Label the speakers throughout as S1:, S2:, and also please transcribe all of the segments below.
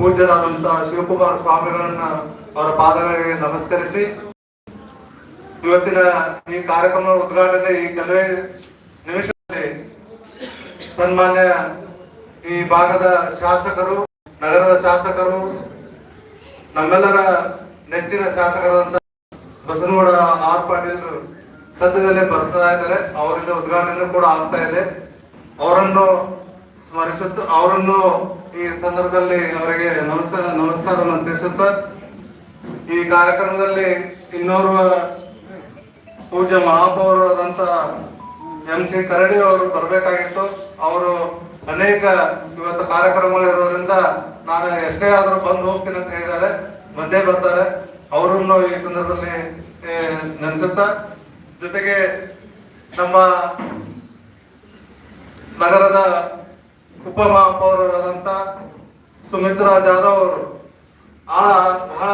S1: ಪೂಜ್ಯರಾದಂತ ಶಿವಕುಮಾರ ಸ್ವಾಮಿಗಳನ್ನ ಅವರ ಪಾದಗಳಿಗೆ ನಮಸ್ಕರಿಸಿ. ಇವತ್ತಿನ ಈ ಕಾರ್ಯಕ್ರಮ ಉದ್ಘಾಟನೆ ಈ ಕೆಲವೇ ನಿಮಿಷದಲ್ಲಿ ಸನ್ಮಾನ್ಯ ಈ ಭಾಗದ ಶಾಸಕರು, ನಗರದ ಶಾಸಕರು, ನಮ್ಮೆಲ್ಲರ ನೆಚ್ಚಿನ ಶಾಸಕರಾದಂತ ಬಸನಗೌಡ ಆರ್ ಪಾಟೀಲ್ ಸದ್ಯದಲ್ಲೇ ಬರ್ತಾ ಇದ್ದಾರೆ. ಅವರಿಂದ ಉದ್ಘಾಟನೆ ಕೂಡ ಆಗ್ತಾ ಇದೆ. ಅವರನ್ನು ಸ್ಮರಿಸುತ್ತ ಅವರನ್ನು ಈ ಸಂದರ್ಭದಲ್ಲಿ ಅವರಿಗೆ ನಮಸ್ಕಾರ ನಮಸ್ಕಾರವನ್ನು ತಿಳಿಸುತ್ತ ಈ ಕಾರ್ಯಕ್ರಮದಲ್ಲಿ ಇನ್ನೋರ್ವ ಪೂಜ್ಯ ಮಹಾಪೌರರಾದಂತ ಎಂ ಸಿ ಕರಡಿ ಅವರು ಬರಬೇಕಾಗಿತ್ತು. ಅವರು ಅನೇಕ ಇವತ್ತು ಕಾರ್ಯಕ್ರಮಗಳು ಇರೋದ್ರಿಂದ ನಾನು ಎಷ್ಟೇ ಆದರೂ ಬಂದು ಹೋಗ್ತೀನಿ ಅಂತ ಹೇಳಿದ್ದಾರೆ. ಮಧ್ಯೆ ಬರ್ತಾರೆ. ಅವರನ್ನು ಈ ಸಂದರ್ಭದಲ್ಲಿ ನೆನೆಸುತ್ತಾ ಜೊತೆಗೆ ನಮ್ಮ ನಗರದ ಉಪಮಹಾಪೌರರಾದಂತ ಸುಮಿತ್ರಾ ಜಾಧವ್ ಅವರು. ಆ ಬಹಳ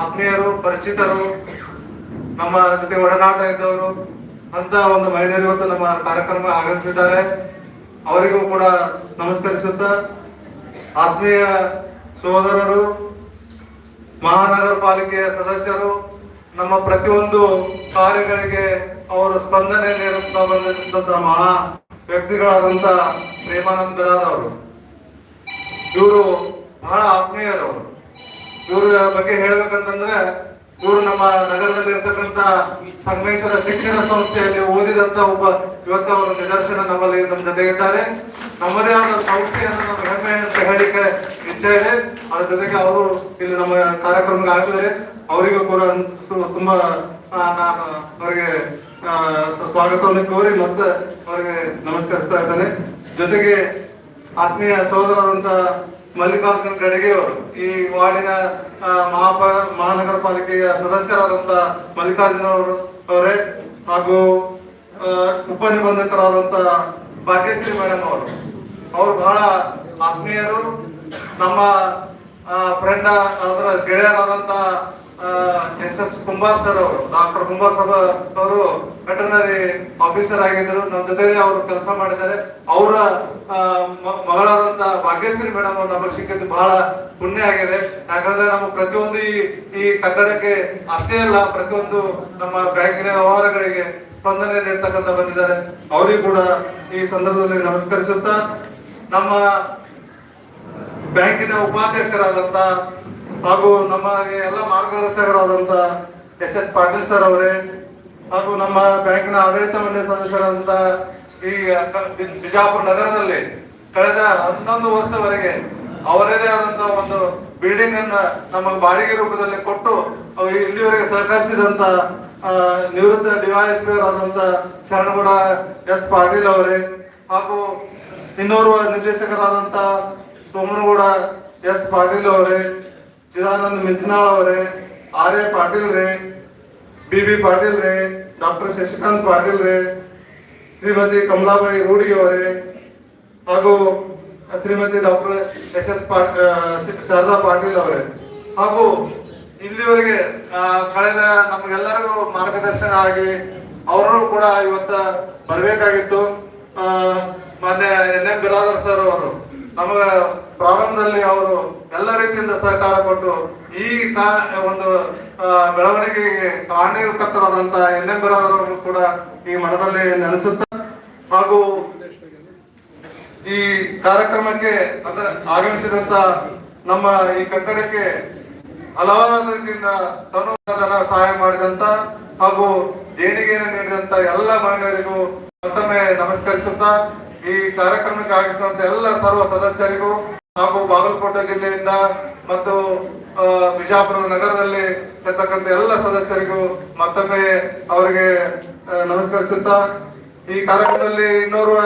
S1: ಆತ್ಮೀಯರು, ಪರಿಚಿತರು, ನಮ್ಮ ಜೊತೆ ಒಡನಾಟ ಇದ್ದವರು, ಅಂತ ಒಂದು ಮಹಿಳೆಯರು ನಮ್ಮ ಕಾರ್ಯಕ್ರಮ ಆಗಮಿಸಿದ್ದಾರೆ. ಅವರಿಗೂ ಕೂಡ ನಮಸ್ಕರಿಸುತ್ತ ಆತ್ಮೀಯ ಸೋದರರು ಮಹಾನಗರ ಪಾಲಿಕೆಯ ಸದಸ್ಯರು, ನಮ್ಮ ಪ್ರತಿಯೊಂದು ಕಾರ್ಯಗಳಿಗೆ ಅವರು ನೀಡುತ್ತಾ ಬಂದಿರುವಂತಹ ಮಹಾ ವ್ಯಕ್ತಿಗಳಾದಂತ ಪ್ರೇಮಾನಂದ್ ಬಿರಾದ್ ಅವರು. ಇವರು ಬಹಳ ಆತ್ಮೀಯರವರು ಇವರ ಬಗ್ಗೆ ಹೇಳ್ಬೇಕಂತಂದ್ರೆ, ಇವರು ನಮ್ಮ ನಗರದಲ್ಲಿ ಇರ್ತಕ್ಕಂತ ಸಂಗಮೇಶ್ವರ ಶಿಕ್ಷಣ ಸಂಸ್ಥೆಯಲ್ಲಿ ಓದಿದಂತ ಒಬ್ಬ ಇವತ್ತ ಅವರ ನಿದರ್ಶನ ನಮ್ಮಲ್ಲಿ ನಮ್ಮ ಜೊತೆ ಇದ್ದಾರೆ ನಮ್ಮದೇ ಆದ ಸಂಸ್ಥೆಯನ್ನು ನಮ್ಮ ಹೆಮ್ಮೆ ಅಂತ ಹೇಳಿಕೆ ಇಚ್ಛೆ ಇದೆ. ಅದ್ರ ಜೊತೆಗೆ ಅವರು ಇಲ್ಲಿ ನಮ್ಮ ಕಾರ್ಯಕ್ರಮಕ್ಕೆ ಆಗಿದ್ದಾರೆ ಅವರಿಗೂ ಕೂಡ ತುಂಬಾ ನಾನು ಅವರಿಗೆ ಸ್ವಾಗತವನ್ನು ಕೋರಿ ಮತ್ತೆ ಅವರಿಗೆ ನಮಸ್ಕರಿಸ್ತಾ ಇದ್ದಾನೆ. ಜೊತೆಗೆ ಆತ್ಮೀಯ ಸಹೋದರರಂತ ಮಲ್ಲಿಕಾರ್ಜುನ್ ಗಡಿಗೆ ಅವರು, ಈ ವಾರ್ಡಿನ ಮಹಾಪ ಮಹಾನಗರ ಪಾಲಿಕೆಯ ಸದಸ್ಯರಾದಂತ ಮಲ್ಲಿಕಾರ್ಜುನ ಅವರು, ಅವರೇ, ಹಾಗೂ ಉಪ ಉಪನಿಬಂಧಕರಾದಂತ ಭಾಗ್ಯಶ್ರೀ ಮೇಡಮ್ ಅವರು. ಅವರು ಬಹಳ ಆತ್ಮೀಯರು. ನಮ್ಮ ಫ್ರೆಂಡ್, ಅದರ ಗೆಳೆಯರಾದಂತ ಎಸ್ ಎಸ್ ಕುಂಬಾರ್ ಸರ್ ಅವರು ಡಾಕ್ಟರ್ ಕುಂಬಾರ್ ಸರ್ ಅವರು ವೆಟರ್ನರಿ ಆಫೀಸರ್ ಆಗಿದ್ದರು ನಮ್ಮ ಜೊತೆ ಅವರು ಕೆಲಸ ಮಾಡಿದ್ದಾರೆ. ಅವರ ಮಗಳಾದಂತ ಭಾಗ್ಯಶ್ರೀ ಮೇಡಮ್ ಅವ್ರು ನಮಗೆ ಸಿಕ್ಕಿದ್ದು ಬಹಳ ಪುಣ್ಯ ಆಗಿದೆ. ಯಾಕಂದ್ರೆ ನಮ್ಮ ಪ್ರತಿಯೊಂದು ಈ ಈ ಕಟ್ಟಡಕ್ಕೆ ಅಷ್ಟೇ ಅಲ್ಲ, ಪ್ರತಿಯೊಂದು ನಮ್ಮ ಬ್ಯಾಂಕಿನ ವ್ಯವಹಾರಗಳಿಗೆ ಸ್ಪಂದನೆ ನೀಡ್ತಕ್ಕಂಥ ಬಂದಿದ್ದಾರೆ. ಅವರಿಗೂ ಕೂಡ ಈ ಸಂದರ್ಭದಲ್ಲಿ ನಮಸ್ಕರಿಸುತ್ತಾ, ನಮ್ಮ ಬ್ಯಾಂಕಿನ ಉಪಾಧ್ಯಕ್ಷರಾದಂತ ಹಾಗೂ ನಮಗೆ ಎಲ್ಲ ಮಾರ್ಗದರ್ಶಕರಾದಂತ ಎಸ್ ಎಸ್ ಪಾಟೀಲ್ ಸರ್ ಅವರೇ, ಹಾಗೂ ನಮ್ಮ ಬ್ಯಾಂಕಿನ ಆಡಳಿತ ಮಂಡಳಿ ಸದಸ್ಯರಾದಂತ ಈ ಬಿಜಾಪುರ ನಗರದಲ್ಲಿ ಕಳೆದ ಹನ್ನೊಂದು ವರ್ಷವರೆಗೆ ಅವರದೇ ಆದಂತ ಒಂದು ಬಿಲ್ಡಿಂಗ್ ಅನ್ನ ನಮಗೆ ಬಾಡಿಗೆ ರೂಪದಲ್ಲಿ ಕೊಟ್ಟು ಇಲ್ಲಿವರೆಗೆ ಸಹಕರಿಸಿದಂತ ನಿವೃತ್ತ ನಿವೃತ್ತ ಡಿವೈಎಸ್ಪಿ ಆದಂತ ಶರಣಗೌಡ ಎಸ್ ಪಾಟೀಲ್ ಅವರೇ, ಹಾಗೂ ಇನ್ನೋರ್ವ ನಿರ್ದೇಶಕರಾದಂತ ಸೋಮನಗೌಡ ಎಸ್ ಪಾಟೀಲ್ ಅವರೇ ಚಿದಾನಂದ ಮಿಂಚನಾಳ್ ಅವರೇ, ಆರ್ ಎ ಪಾಟೀಲ್ ರೇ, ಬಿ ಬಿ ಪಾಟೀಲ್ ರೇ, ಡಾಕ್ಟರ್ ಶಶಿಕಾಂತ್ ಪಾಟೀಲ್ ರೇ, ಶ್ರೀಮತಿ ಕಮಲಾಬಾಯಿ ರೂಢಿ ಅವರೇ, ಹಾಗೂ ಶ್ರೀಮತಿ ಡಾಕ್ಟರ್ ಎಸ್ ಎಸ್ ಪಾಟ್ ಶಾರದಾ ಪಾಟೀಲ್ ಅವರೇ. ಹಾಗೂ ಇಲ್ಲಿವರೆಗೆ ಕಳೆದ ನಮಗೆಲ್ಲರಿಗೂ ಮಾರ್ಗದರ್ಶನ ಆಗಿ ಅವರು ಕೂಡ ಇವತ್ತ ಬರಬೇಕಾಗಿತ್ತು. ಮಾನ್ಯ ಎನ್ ಎಂ ಬಿರಾದರ್ ಸರ್ ಅವರು. ನಮಗ ಪ್ರಾರಂಭದಲ್ಲಿ ಅವರು ಎಲ್ಲ ರೀತಿಯಿಂದ ಸಹಕಾರ ಕೊಟ್ಟು ಈ ಕಾ- ಒಂದು ಬೆಳವಣಿಗೆಗೆ ಕಾರಣೀಕರ್ತರಾದಂತ ಎನ್ ಎಂ ಬಿರಾದರ್ ಕೂಡ ಈ ಮಠದಲ್ಲಿ ನೆನೆಸುತ್ತ ಹಾಗೂ ಈ ಕಾರ್ಯಕ್ರಮಕ್ಕೆ ಅಂದ್ರೆ ಆಗಮಿಸಿದಂತ ನಮ್ಮ ಈ ಕಟ್ಟಡಕ್ಕೆ ಹಲವಾರು ರೀತಿಯಿಂದ ತನುಧನ ಸಹಾಯ ಮಾಡಿದಂತ ಹಾಗೂ ದೇಣಿಗೆಯನ್ನು ನೀಡಿದಂತ ಎಲ್ಲ ಮಹಿಳೆಯರಿಗೂ ಮತ್ತೊಮ್ಮೆ ನಮಸ್ಕರಿಸುತ್ತಾ ಈ ಕಾರ್ಯಕ್ರಮಕ್ಕೆ ಆಗಮಿಸಿದಂತ ಎಲ್ಲ ಸರ್ವ ಸದಸ್ಯರಿಗೂ ಹಾಗೂ ಬಾಗಲಕೋಟೆ ಜಿಲ್ಲೆಯಿಂದ ಮತ್ತು ಬಿಜಾಪುರ ನಗರದಲ್ಲಿ ಇರ್ತಕ್ಕಂಥ ಎಲ್ಲ ಸದಸ್ಯರಿಗೂ ಮತ್ತೊಮ್ಮೆ ಅವರಿಗೆ ನಮಸ್ಕರಿಸುತ್ತಾ, ಈ ಕಾರ್ಯಕ್ರಮದಲ್ಲಿ ಇನ್ನೋರ್ವ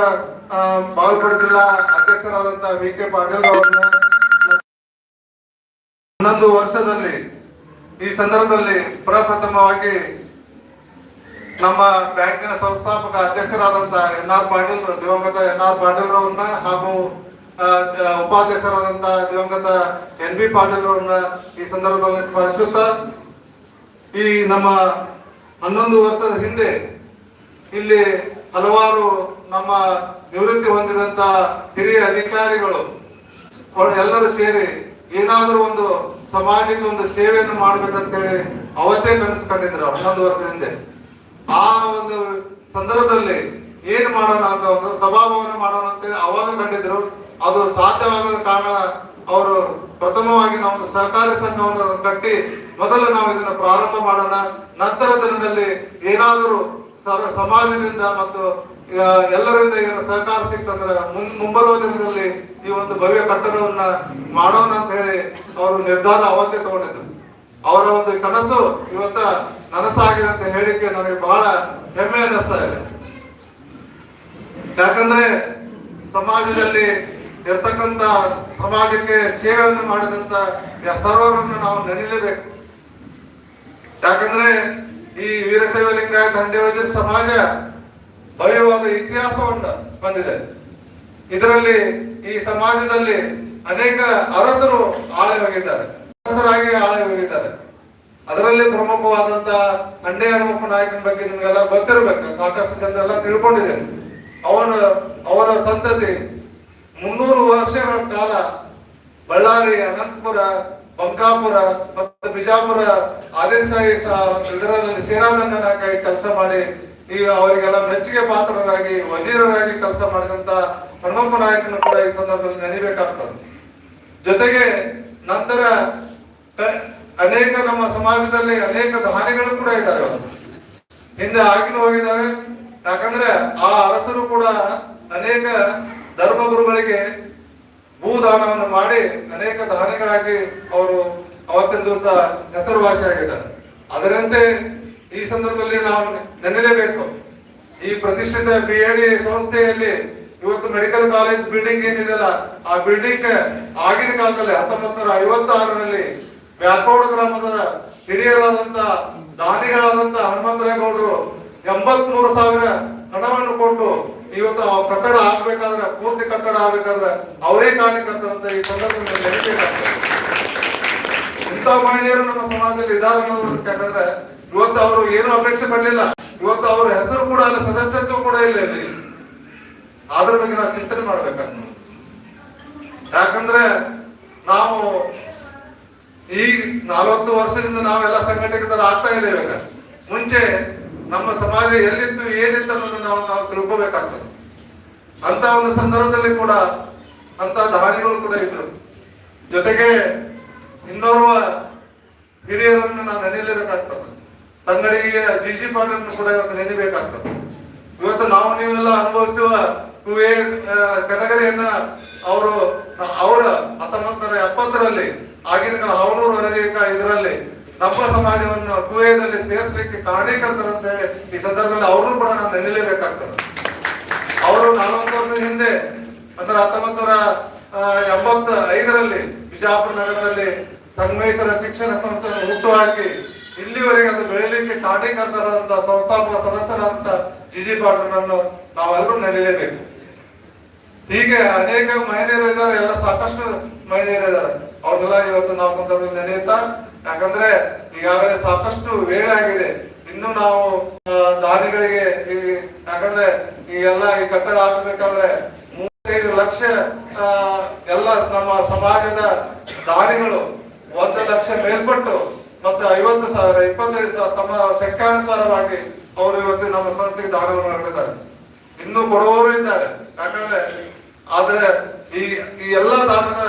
S1: ಬಾಗಲಕೋಟೆ ಜಿಲ್ಲಾ ಅಧ್ಯಕ್ಷರಾದಂತಹ ವಿ ಕೆ ಪಾಟೀಲ್ ಅವರನ್ನು ಹನ್ನೊಂದು ವರ್ಷದಲ್ಲಿ ಈ ಸಂದರ್ಭದಲ್ಲಿ ಪ್ರಪ್ರಥಮವಾಗಿ ನಮ್ಮ ಬ್ಯಾಂಕಿನ ಸಂಸ್ಥಾಪಕ ಅಧ್ಯಕ್ಷರಾದಂತಹ ಎನ್ ಆರ್ ಪಾಟೀಲ್ ದಿವಂಗತ ಎನ್ ಆರ್ ಪಾಟೀಲ್ ಅವರನ್ನ ಹಾಗೂ ಉಪಾಧ್ಯಕ್ಷರಾದಂತ ದಿವಂಗತ ಎನ್ ಬಿ ಪಾಟೀಲ್ ಅವರನ್ನ ಈ ಸಂದರ್ಭದಲ್ಲಿ ಸ್ಮರಿಸುತ್ತಾ, ಈ ನಮ್ಮ ಹನ್ನೊಂದು ವರ್ಷದ ಹಿಂದೆ ಇಲ್ಲಿ ಹಲವಾರು ನಮ್ಮ ನಿವೃತ್ತಿ ಹೊಂದಿದಂತ ಹಿರಿಯ ಅಧಿಕಾರಿಗಳು ಎಲ್ಲರೂ ಸೇರಿ ಏನಾದರೂ ಒಂದು ಸಮಾಜಕ್ಕೆ ಒಂದು ಸೇವೆಯನ್ನು ಮಾಡ್ಬೇಕಂತೇಳಿ ಅವತ್ತೇ ಕನಸು ಕಂಡಿದ್ರು ಹನ್ನೊಂದು ವರ್ಷ ಹಿಂದೆ. ಆ ಒಂದು ಸಂದರ್ಭದಲ್ಲಿ ಏನ್ ಮಾಡೋಣ ಅಂತ ಒಂದು ಸಭಾಭವನ ಮಾಡೋಣ ಅಂತೇಳಿ ಅವಾಗ ಕಂಡಿದ್ರು. ಅದು ಸಾಧ್ಯವಾಗದ ಕಾರಣ ಅವರು ಪ್ರಥಮವಾಗಿ ನಾವು ಸಹಕಾರಿ ಸಂಘವನ್ನು ಕಟ್ಟಿ ಮೊದಲು ನಾವು ಇದನ್ನು ಪ್ರಾರಂಭ ಮಾಡೋಣ. ನಂತರ ದಿನದಲ್ಲಿ ಏನಾದರೂ ಸಮಾಜದಿಂದ ಮತ್ತು ಎಲ್ಲರಿಂದ ಏನು ಸಹಕಾರ ಸಿಕ್ತಂದ್ರೆ ಮುಂಬರುವ ದಿನದಲ್ಲಿ ಈ ಒಂದು ಭವ್ಯ ಕಟ್ಟಡವನ್ನ ಮಾಡೋಣ ಅಂತ ಹೇಳಿ ಅವರು ನಿರ್ಧಾರ ಅವತ್ತೇ ತಗೊಂಡಿದ್ರು. ಅವರ ಒಂದು ಕನಸು ಇವತ್ತ ನನಸಾಗಿದೆ ಅಂತ ಹೇಳಿಕ್ಕೆ ನನಗೆ ಬಹಳ ಹೆಮ್ಮೆ ಅನ್ನಿಸ್ತಾ ಇದೆ. ಯಾಕಂದ್ರೆ ಸಮಾಜದಲ್ಲಿ ಇರ್ತಕ್ಕಂತ ಸಮಾಜಕ್ಕೆ ಸೇವೆಯನ್ನು ಮಾಡಿದಂತ ಸರ್ವರನ್ನು ನಾವು ನೆನೆಯಲೇಬೇಕು ಯಾಕಂದ್ರೆ ಈ ವೀರಶೈವ ಲಿಂಗಾಯತ ಹಂಡೆವಜರ ಸಮಾಜ ಭವ್ಯವಾದ ಇತಿಹಾಸವನ್ನು ಬಂದಿದೆ. ಇದರಲ್ಲಿ ಈ ಸಮಾಜದಲ್ಲಿ ಅನೇಕ ಅರಸರು ಆಳೆ ಹೋಗಿದ್ದಾರೆ ಅರಸರಾಗಿ ಆಳೆ ಹೋಗಿದ್ದಾರೆ ಅದರಲ್ಲಿ ಪ್ರಮುಖವಾದಂತ ಅಂಡೆ ಹನುಮಪ್ಪ ನಾಯಕನ ಬಗ್ಗೆ ನಿಮಗೆಲ್ಲ ಗೊತ್ತಿರಬೇಕು. ಸಾಕಷ್ಟು ಜನರೆಲ್ಲ ತಿಳ್ಕೊಂಡಿದ್ದೇನೆ ಅವನ ಅವರ ಸಂತತಿ ಮುನ್ನೂರು ವರ್ಷಗಳ ಕಾಲ ಬಳ್ಳಾರಿ, ಅನಂತಪುರ, ಬಂಕಾಪುರ ಮತ್ತು ಬಿಜಾಪುರ ಆದಿಲ್ಶಾಹಿ ಇದರಲ್ಲಿ ಸೇನಾನಂದನಾಗಿ ಕೆಲಸ ಮಾಡಿ ಈಗ ಅವರಿಗೆಲ್ಲ ಮೆಚ್ಚುಗೆ ಪಾತ್ರರಾಗಿ, ವಜೀರರಾಗಿ ಕೆಲಸ ಮಾಡಿದಂತ ಹನುಮಪ್ಪ ನಾಯಕನ ಕೂಡ ಈ ಸಂದರ್ಭದಲ್ಲಿ ನೆನೆಬೇಕಾಗ್ತದೆ ಜೊತೆಗೆ ನಂತರ ಅನೇಕ ನಮ್ಮ ಸಮಾಜದಲ್ಲಿ ಅನೇಕ ದಾನಿಗಳು ಕೂಡ ಇದ್ದಾರೆ. ಹಿಂದೆ ಆಗಿನ ಹೋಗಿದ್ದಾರೆ ಯಾಕಂದ್ರೆ ಆ ಅರಸರು ಕೂಡ ಅನೇಕ ಧರ್ಮಗುರುಗಳಿಗೆ ಭೂದಾನವನ್ನು ಮಾಡಿ ಅನೇಕ ದಾನಿಗಳಾಗಿ ಅವರು ಅವತ್ತಿನ ದಿವಸ ಹೆಸರುವಾಸಿಯಾಗಿದ್ದಾರೆ ಅದರಂತೆ ಈ ಸಂದರ್ಭದಲ್ಲಿ ನಾವು ನೆನೆಲೇಬೇಕು ಈ ಪ್ರತಿಷ್ಠಿತ ಬಿ ಎಡಿ ಸಂಸ್ಥೆಯಲ್ಲಿ ಇವತ್ತು ಮೆಡಿಕಲ್ ಕಾಲೇಜ್ ಬಿಲ್ಡಿಂಗ್ ಏನಿದೆಯಲ್ಲ, ಆ ಬಿಲ್ಡಿಂಗ್ ಆಗಿನ ಕಾಲದಲ್ಲಿ ಹತ್ತೊಂಬತ್ತು ನೂರ ಐವತ್ತಾರರಲ್ಲಿ ವ್ಯಾಕೋಡ ಗ್ರಾಮದ ಹಿರಿಯರಾದಂತ ದಾನಿಗಳಾದಂತ ಹನುಮಂತರೇಗೌಡರು ಎಂಬತ್ ಮೂರು ಸಾವಿರ ಹಣವನ್ನು ಕೊಟ್ಟು ಇವತ್ತು ಕಟ್ಟಡ ಆಗ್ಬೇಕಾದ್ರೆ, ಪೂರ್ತಿ ಕಟ್ಟಡ ಆಗ್ಬೇಕಾದ್ರೆ ಅವರೇ ಕಾರಣಕರ್ತರಂತ ಈ ಸಂದರ್ಭದಲ್ಲಿ ಇಂಥ ಮಹಿಳೆಯರು ನಮ್ಮ ಸಮಾಜದಲ್ಲಿ ಇದ್ದಾರೆ ಅನ್ನೋದಕ್ಕೆ ಯಾಕಂದ್ರೆ ಇವತ್ತು ಅವರು ಏನು ಅಪೇಕ್ಷೆ ಪಡಲಿಲ್ಲ. ಇವತ್ತು ಅವರ ಹೆಸರು ಕೂಡ ಅಲ್ಲ, ಸದಸ್ಯತ್ವ ಕೂಡ ಇಲ್ಲ ಇಲ್ಲಿ. ಅದ್ರ ಬಗ್ಗೆ ನಾವು ಚಿಂತನೆ ಮಾಡ್ಬೇಕಾಗ್ತದೆ. ಯಾಕಂದ್ರೆ ನಾವು ಈ ನಲವತ್ತು ವರ್ಷದಿಂದ ನಾವೆಲ್ಲ ಸಂಘಟಕರು ಆಗ್ತಾ ಇದ್ದೇವೆ ಮುಂಚೆ ನಮ್ಮ ಸಮಾಜ ಎಲ್ಲಿತ್ತು ಏನಿತ್ತು ಅನ್ನೋದು ನಾವು ನಾವು ತಿಳ್ಕೋಬೇಕಾಗ್ತದೆ. ಅಂತ ಒಂದು ಸಂದರ್ಭದಲ್ಲಿ ಕೂಡ ಅಂತ ದಾನಿಗಳು ಕೂಡ ಇದ್ರು. ಜೊತೆಗೆ ಇನ್ನೋರ್ವ ಹಿರಿಯರನ್ನು ನಾವು ನೆನೆಯಲೇಬೇಕಾಗ್ತದೆ. ತಂಗಡಿಗೆಯ ಜಿ ಜಿ ಪಾಟನ್ನು ಕೂಡ ಇವತ್ತು ನೆನೆಬೇಕಾಗ್ತದೆ ಇವತ್ತು ನಾವು ನೀವೆಲ್ಲ ಅನುಭವಿಸ್ತೀವ ಕುವೆ ಕೆಟಗರಿಯನ್ನ ಅವರು ಅವರ ಹತ್ತೊಂಬತ್ತರ ಎಪ್ಪತ್ತರಲ್ಲಿ ಆಗಿನ ಅವನೂರು ವರದಿಕ ಇದರಲ್ಲಿ ನಮ್ಮ ಸಮಾಜವನ್ನು ಕುವೆಯಲ್ಲಿ ಸೇರಿಸಲಿಕ್ಕೆ ಕಾರಣೀಕರ್ತರು ಅಂತ ಹೇಳಿ ಈ ಸಂದರ್ಭದಲ್ಲಿ ಅವ್ರನ್ನೂ ಕೂಡ ನಾನು ನೆನಲೇಬೇಕಾಗ್ತದೆ ಅವರು ನಲವತ್ತು ವರ್ಷದ ಹಿಂದೆ ಅಂದ್ರೆ ಹತ್ತೊಂಬತ್ತು ನೂರ ಎಂಬತ್ತ ಐದರಲ್ಲಿ ಬಿಜಾಪುರ ನಗರದಲ್ಲಿ ಸಂಗಮೇಶ್ವರ ಶಿಕ್ಷಣ ಸಂಸ್ಥೆಯನ್ನು ಹುಟ್ಟುಹಾಕಿ ಇಲ್ಲಿವರೆಗೆ ಅದು ಬೆಳೆಯಲಿಕ್ಕೆ ಕಾರಣೀಕರ್ತರಾದಂತಹ ಸಂಸ್ಥಾಪಕ ಸದಸ್ಯರಾದಂತ ಜಿಜಿ ಪಾಟೀಲ್ರನ್ನು ನಾವೆಲ್ಲರೂ ನೆನೆಯಲೇಬೇಕು ಹೀಗೆ ಅನೇಕ ಮಹಿಳೆಯರು ಇದ್ದಾರೆ, ಎಲ್ಲ ಸಾಕಷ್ಟು ಮಹಿಳೆಯರು ಇದ್ದಾರೆ. ಅವ್ರನ್ನೆಲ್ಲ ಇವತ್ತು ನಾವು ಸಂದರ್ಭದಲ್ಲಿ ನೆನೆಯುತ್ತಾ ಯಾಕಂದ್ರೆ ಈಗಾಗಲೇ ಸಾಕಷ್ಟು ವೇಳೆ ಆಗಿದೆ. ಇನ್ನು ನಾವು ದಾನಿಗಳಿಗೆ ಈ, ಯಾಕಂದ್ರೆ ಈ ಎಲ್ಲ ಈ ಕಟ್ಟಡ ಹಾಕಬೇಕಾದ್ರೆ ಮೂವತ್ತೈದು ಲಕ್ಷ ಎಲ್ಲ ನಮ್ಮ ಸಮಾಜದ ದಾನಿಗಳು ಒಂದು ಲಕ್ಷ ಮೇಲ್ಪಟ್ಟು ಮತ್ತೆ ಐವತ್ತು ಸಾವಿರ, ಇಪ್ಪತ್ತೈದು ಸಾವಿರ ತಮ್ಮ ಸೆಕ್ಕಾನುಸಾರವಾಗಿ ಅವರು ಇವತ್ತು ನಮ್ಮ ಸಂಸ್ಥೆಗೆ ದಾನವನ್ನು ಮಾಡಿದ್ದಾರೆ ಇನ್ನೂ ಕೊಡುವವರು ಇದ್ದಾರೆ. ಯಾಕಂದ್ರೆ ಆದ್ರೆ ಈ ಈ ಎಲ್ಲ ದಾನದ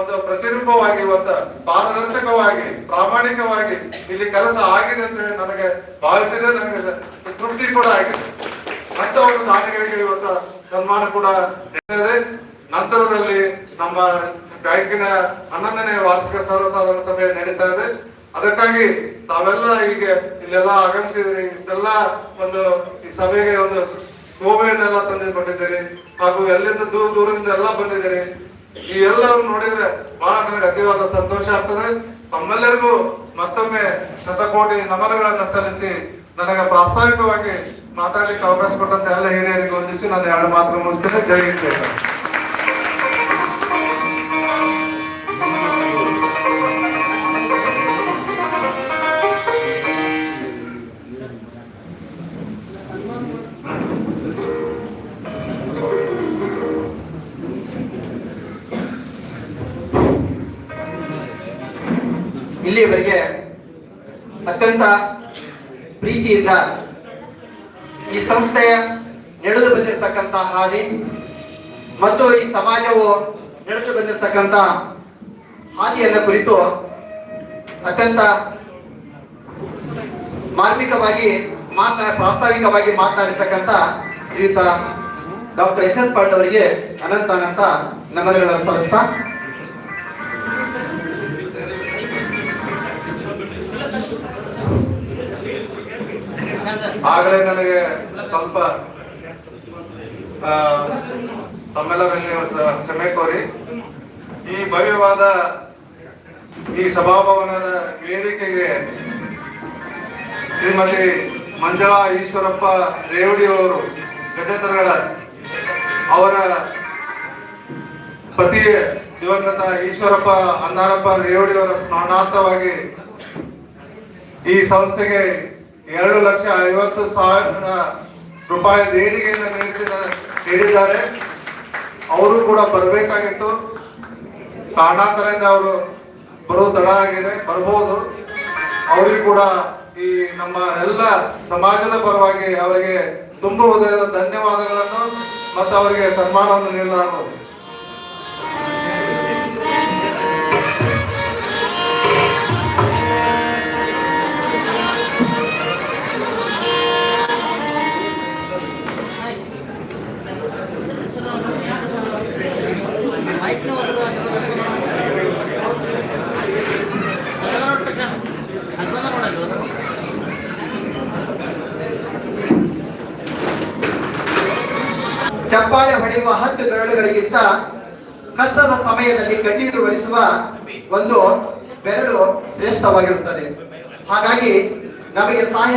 S1: ಒಂದು ಪ್ರತಿರೂಪವಾಗಿರುವಂತ ಪಾರದರ್ಶಕವಾಗಿ, ಪ್ರಾಮಾಣಿಕವಾಗಿ ಇಲ್ಲಿ ಕೆಲಸ ಆಗಿದೆ ಅಂತ ಹೇಳಿ ನನಗೆ ಭಾವಿಸಿದೆ ನನಗೆ ತೃಪ್ತಿ ಕೂಡ ಆಗಿದೆ. ಅಂತ ಒಂದು ದಾನಿಗಳಿಗೆ ಇವತ್ತು ಸನ್ಮಾನ ಕೂಡ ನಡೆದಿದೆ ನಂತರದಲ್ಲಿ ನಮ್ಮ ಬ್ಯಾಂಕಿನ ಹನ್ನೊಂದನೇ ವಾರ್ಷಿಕ ಸರ್ವಸಾಧಾರಣ ಸಭೆ ನಡೀತಾ ಇದೆ. ಅದಕ್ಕಾಗಿ ತಾವೆಲ್ಲ ಈಗ ಇಲ್ಲೆಲ್ಲ ಆಗಮಿಸಿದ್ರಿ, ಇಷ್ಟೆಲ್ಲ ಒಂದು ಈ ಸಭೆಗೆ ಒಂದು ಶೋಭೆಯನ್ನೆಲ್ಲ ತಂದು ಬಂದಿದ್ದಾರೆ ಹಾಗೂ ಎಲ್ಲಿಂದ ದೂರ ದೂರದಿಂದ ಎಲ್ಲ ಬಂದಿದ್ದೀರಿ, ಈ ಎಲ್ಲವನ್ನು ನೋಡಿದ್ರೆ ಬಹಳ ನನಗೆ ಅತಿವಾದ ಸಂತೋಷ ಆಗ್ತದೆ. ತಮ್ಮೆಲ್ಲರಿಗೂ ಮತ್ತೊಮ್ಮೆ ಶತಕೋಟಿ ನಮನಗಳನ್ನು ಸಲ್ಲಿಸಿ ನನಗೆ ಪ್ರಾಸ್ತಾವಿಕವಾಗಿ ಮಾತಾಡಲಿಕ್ಕೆ ಅವಕಾಶ ಕೊಟ್ಟಂತ ಎಲ್ಲ ಹಿರಿಯರಿಗೆ ವಂದಿಸಿ ನಾನು ಎರಡು ಮಾತುಗಳು ಮುಗಿಸ್ತೇನೆ. ಜೈ ಹಿಂದ್
S2: ಇಲ್ಲಿಯವರೆಗೆ ಅತ್ಯಂತ ಪ್ರೀತಿಯಿಂದ ಈ ಸಂಸ್ಥೆಯ ನಡೆದು ಬಂದಿರತಕ್ಕಂಥ ಹಾದಿ ಮತ್ತು ಈ ಸಮಾಜವು ನಡೆದು ಬಂದಿರತಕ್ಕಂಥ ಹಾದಿಯನ್ನು ಕುರಿತು ಅತ್ಯಂತ ಮಾರ್ಮಿಕವಾಗಿ ಮಾತನಾಡ ಪ್ರಾಸ್ತಾವಿಕವಾಗಿ ಮಾತನಾಡಿರ್ತಕ್ಕಂಥ ಶ್ರೀಯುತ ಡಾಕ್ಟರ್ ಎಸ್ ಎಸ್ ಪಾಂಡವರಿಗೆ ಅನಂತ ಅನಂತ ನಮನಗಳನ್ನು ಸಲ್ಲಿಸ್ತಾ
S1: ಆಗಲೇ ನನಗೆ ಸ್ವಲ್ಪ ತಮ್ಮೆಲ್ಲರಲ್ಲಿ ಕ್ಷಮೆ ಕೋರಿ. ಈ ಭವ್ಯವಾದ ಈ ಸಭಾಭವನದ ವೇದಿಕೆಗೆ ಶ್ರೀಮತಿ ಮಂಜುಳಾ ಈಶ್ವರಪ್ಪ ರೇವಡಿಯವರು, ಗಜೇಂದ್ರಗಡ ಅವರ ಪತಿ ದಿವಂಗತ ಈಶ್ವರಪ್ಪ ಅಂದಾರಪ್ಪ ರೇವಡಿಯವರ ಸ್ಮರಣಾರ್ಥವಾಗಿ ಈ ಸಂಸ್ಥೆಗೆ ಎರಡು ಲಕ್ಷ ಐವತ್ತು ಸಾವಿರ ರೂಪಾಯಿ ದೇಣಿಗೆಯನ್ನು ನೀಡಿದ- ನೀಡಿದ್ದಾರೆ. ಅವರು ಕೂಡ ಬರಬೇಕಾಗಿತ್ತು. ಕಾರಣಾಂತರದಿಂದ ಅವರು ಬರೋ ತಡ ಆಗಿದೆ, ಬರ್ಬೋದು. ಅವರಿಗೂ ಕೂಡ ಈ ನಮ್ಮ ಎಲ್ಲ ಸಮಾಜದ ಪರವಾಗಿ ಅವರಿಗೆ ತುಂಬ ಹೃದಯದ ಧನ್ಯವಾದಗಳನ್ನು ಮತ್ತು ಅವರಿಗೆ ಸನ್ಮಾನವನ್ನು ನೀಡಲಾಗುವುದು.
S2: ಚಪ್ಪಾಳೆ ಹೊಡೆಯುವ ಹತ್ತು ಬೆರಳುಗಳಿಗಿಂತ ಕಷ್ಟದ ಸಮಯದಲ್ಲಿ ಕಣ್ಣೀರು ಒಲಿಸುವ ಒಂದು ಬೆರಳು ಶ್ರೇಷ್ಠವಾಗಿರುತ್ತದೆ. ಹಾಗಾಗಿ ನಮಗೆ ಸಹಾಯ